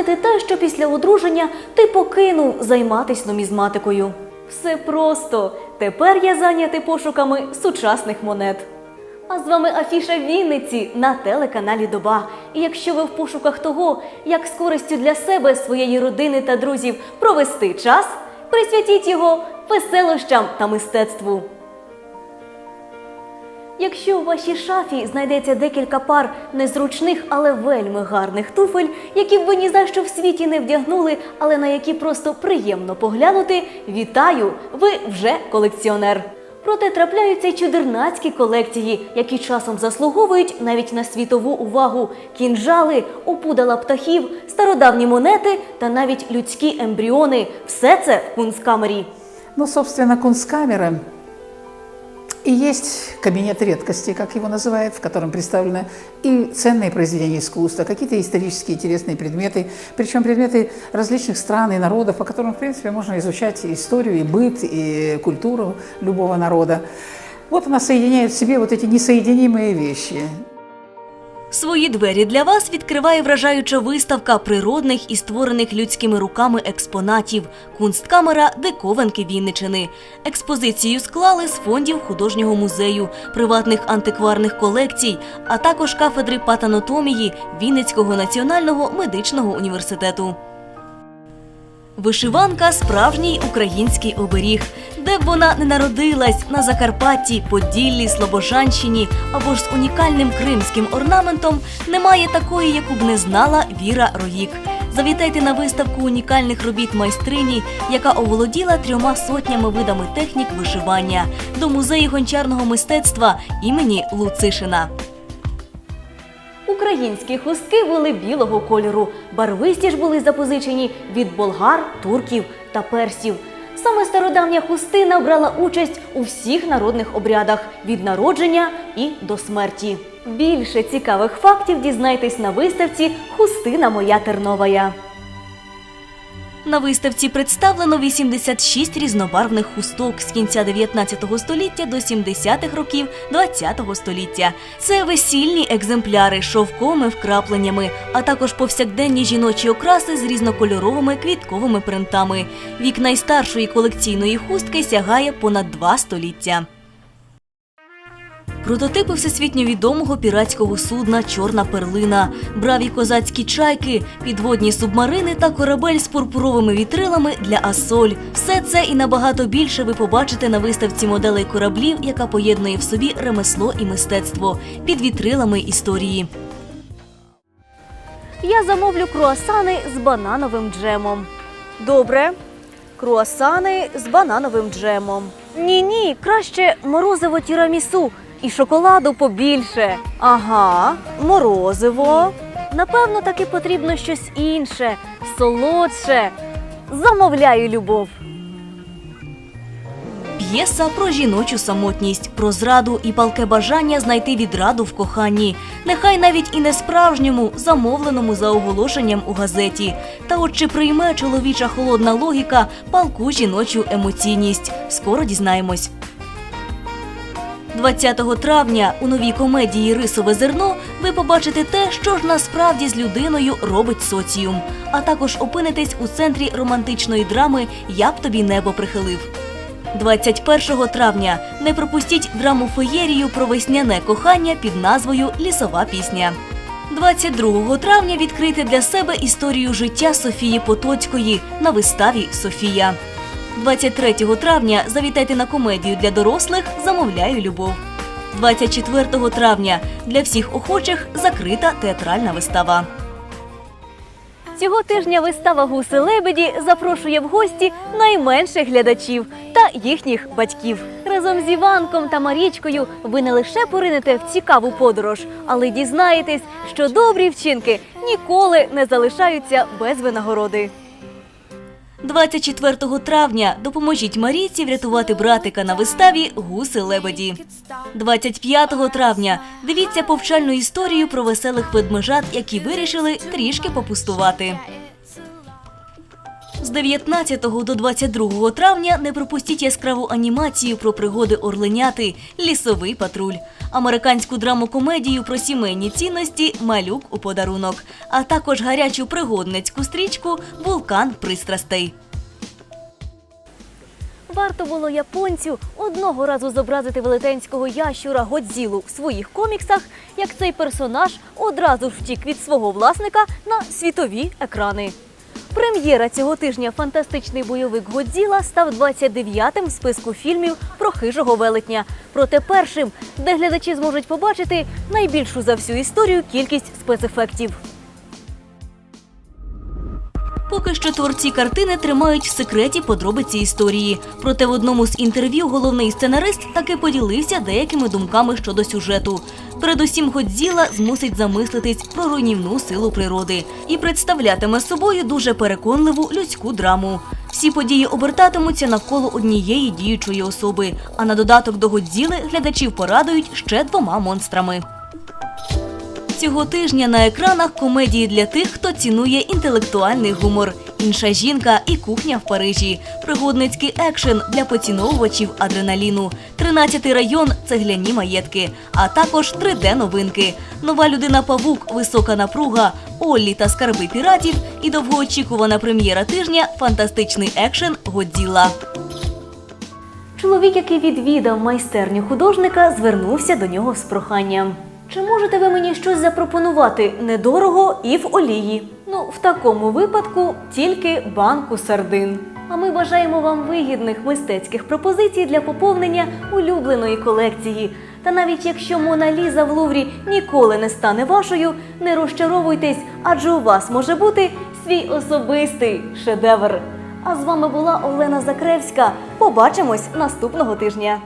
пояснити те, що після одруження ти покинув займатися нумізматикою. Все просто. Тепер я зайнятий пошуками сучасних монет. А з вами Афіша Вінниці на телеканалі Доба. І якщо ви в пошуках того, як з користю для себе, своєї родини та друзів провести час, присвятіть його веселощам та мистецтву. Якщо у вашій шафі знайдеться декілька пар незручних, але вельми гарних туфель, які б ви ні за що в світі не вдягнули, але на які просто приємно поглянути, вітаю! Ви вже колекціонер. Проте трапляються й чудернацькі колекції, які часом заслуговують навіть на світову увагу: кінжали, опудала птахів, стародавні монети та навіть людські ембріони. Все це в кунсткамері. Ну, собственно, кунсткамера и есть кабинет редкостей, как его называют, в котором представлены и ценные произведения искусства, какие-то исторические интересные предметы, причем предметы различных стран и народов, по которым, в принципе, можно изучать и историю, и быт, и культуру любого народа. Вот она соединяет в себе вот эти несоединимые вещи. Свої двері для вас відкриває вражаюча виставка природних і створених людськими руками експонатів Кунсткамера Диковинки Вінничини. Експозицію склали з фондів художнього музею, приватних антикварних колекцій, а також кафедри патанотомії Вінницького національного медичного університету. Вишиванка справжній український оберіг, де б вона не народилась на Закарпатті, Поділлі, Слобожанщині або ж з унікальним кримським орнаментом, немає такої, яку б не знала Віра Роїк. Завітайте на виставку унікальних робіт майстрині, яка оволоділа трьома сотнями видами технік вишивання до музею гончарного мистецтва імені Луцишина. Українські хустки були білого кольору, барвисті ж були запозичені від болгар, турків та персів. Саме стародавня хустина брала участь у всіх народних обрядах від народження і до смерті. Більше цікавих фактів дізнайтесь на виставці Хустина моя терновая. На виставці представлено 86 різнобарвних хусток з кінця 19 століття до 70-х років 20 століття. Це весільні екземпляри з шовковими вкрапленнями, а також повсякденні жіночі окраси з різнокольоровими квітковими принтами. Вік найстаршої колекційної хустки сягає понад два століття. Прототипи всесвітньо відомого піратського судна Чорна перлина, браві козацькі чайки, підводні субмарини та корабель з пурпуровими вітрилами для Асоль. Все це і набагато більше ви побачите на виставці моделей кораблів, яка поєднує в собі ремесло і мистецтво під вітрилами історії. Я замовлю круасани з банановим джемом. Добре. Круасани з банановим джемом. Ні, ні, краще морозиво тірамісу і шоколаду побільше. Ага, морозиво. Напевно, таки потрібно щось інше, солодше. Замовляю любов. П'єса про жіночу самотність, про зраду і палке бажання знайти відраду в коханні, нехай навіть і не справжньому, замовленому за оголошенням у газеті. Та от чи прийме чоловіча холодна логіка палку жіночу емоційність? Скоро дізнаємось. 20 травня у новій комедії Рисове зерно ви побачите те, що ж насправді з людиною робить соціум, а також опинитесь у центрі романтичної драми Я б тобі небо прихилив. 21 травня не пропустіть драму феєрію про весняне кохання під назвою Лісова пісня. 22 травня відкрийте для себе історію життя Софії Потоцької на виставі Софія. 23 травня завітайте на комедію для дорослих Замовляю любов. 24 травня для всіх охочих закрита театральна вистава. Цього тижня вистава Гуси лебеді запрошує в гості найменших глядачів та їхніх батьків. Разом з Іванком та Марічкою ви не лише поринете в цікаву подорож, але дізнаєтесь, що добрі вчинки ніколи не залишаються без винагороди. 24 травня допоможіть Марійці врятувати братика на виставі Гуси лебеді. 25 травня дивіться повчальну історію про веселих ведмежат, які вирішили трішки попустувати. З 19 до 22 травня не пропустіть яскраву анімацію про пригоди орленяти Лісовий патруль, американську драму-комедію про сімейні цінності Малюк у подарунок, а також гарячу пригодницьку стрічку Вулкан пристрастей. Варто було японцю одного разу зобразити велетенського ящура Годзілу в своїх коміксах, як цей персонаж одразу втік від свого власника на світові екрани. Прем'єра цього тижня фантастичний бойовик Годзіла став 29-тим в списку фільмів про хижого велетня. Проте першим, де глядачі зможуть побачити найбільшу за всю історію кількість спецефектів. Поки що творці картини тримають в секреті подробиці історії. Проте в одному з інтерв'ю головний сценарист таки поділився деякими думками щодо сюжету. Передусім, Годзіла змусить замислитись про руйнівну силу природи і представлятиме собою дуже переконливу людську драму. Всі події обертатимуться навколо однієї діючої особи. А на додаток до Годзіли глядачів порадують ще двома монстрами. Цього тижня на екранах комедії для тих, хто цінує інтелектуальний гумор. Інша жінка і кухня в Парижі, пригодницький екшен для поціновувачів адреналіну, 13-й район цегляні маєтки, а також 3D-новинки. Нова людина Павук, висока напруга, Оллі та скарби піратів і довгоочікувана прем'єра тижня фантастичний екшен Годзіла. Чоловік, який відвідав майстерню художника, звернувся до нього з проханням. Чи можете ви мені щось запропонувати недорого і в олії? Ну, в такому випадку тільки банку сардин. А ми бажаємо вам вигідних мистецьких пропозицій для поповнення улюбленої колекції. Та навіть якщо Мона Ліза в Луврі ніколи не стане вашою, не розчаровуйтесь, адже у вас може бути свій особистий шедевр. А з вами була Олена Закревська. Побачимось наступного тижня.